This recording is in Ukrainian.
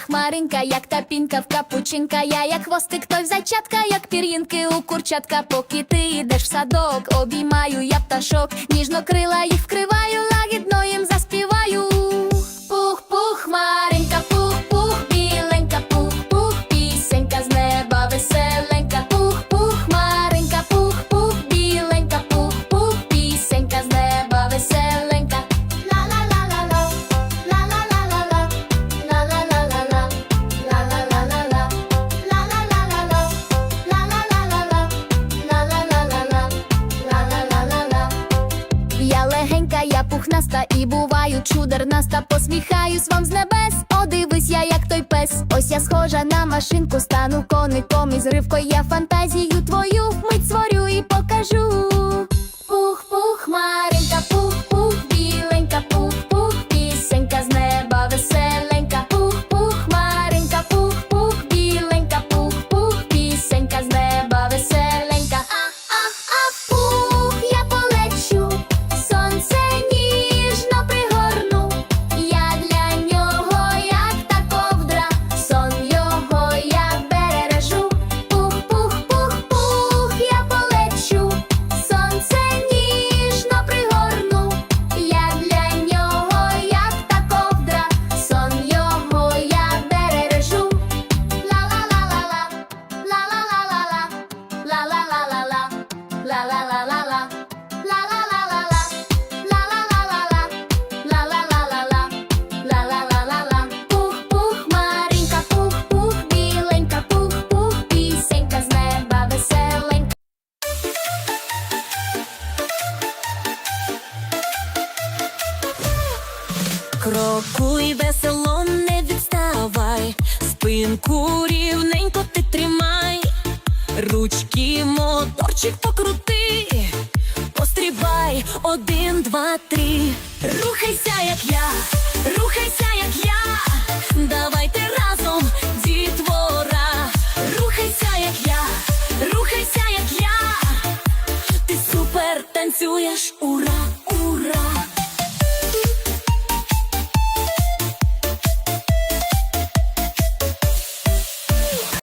хмаринка, як та в капучинка. Я як хвостик, той в зайчатка, як пір'їнки у курчатка. Поки ти йдеш в садок, обіймаю я пташок, ніжно крила їх вкриваю, Я легенька, я пухнаста і буваю чудернаста. Посміхаюсь вам з небес. О, я, як той пес. Ось я схожа на машинку, стану коником із ривкою. Я фантазію Крокуй весело, не відставай, спинку рівненько ти тримай, ручки моторчик покрути, пострибай, один, два, три. Рухайся, як я, рухайся, як я, давайте разом, дітвора, рухайся, як я, рухайся, як я, ти супер танцюєш, ура!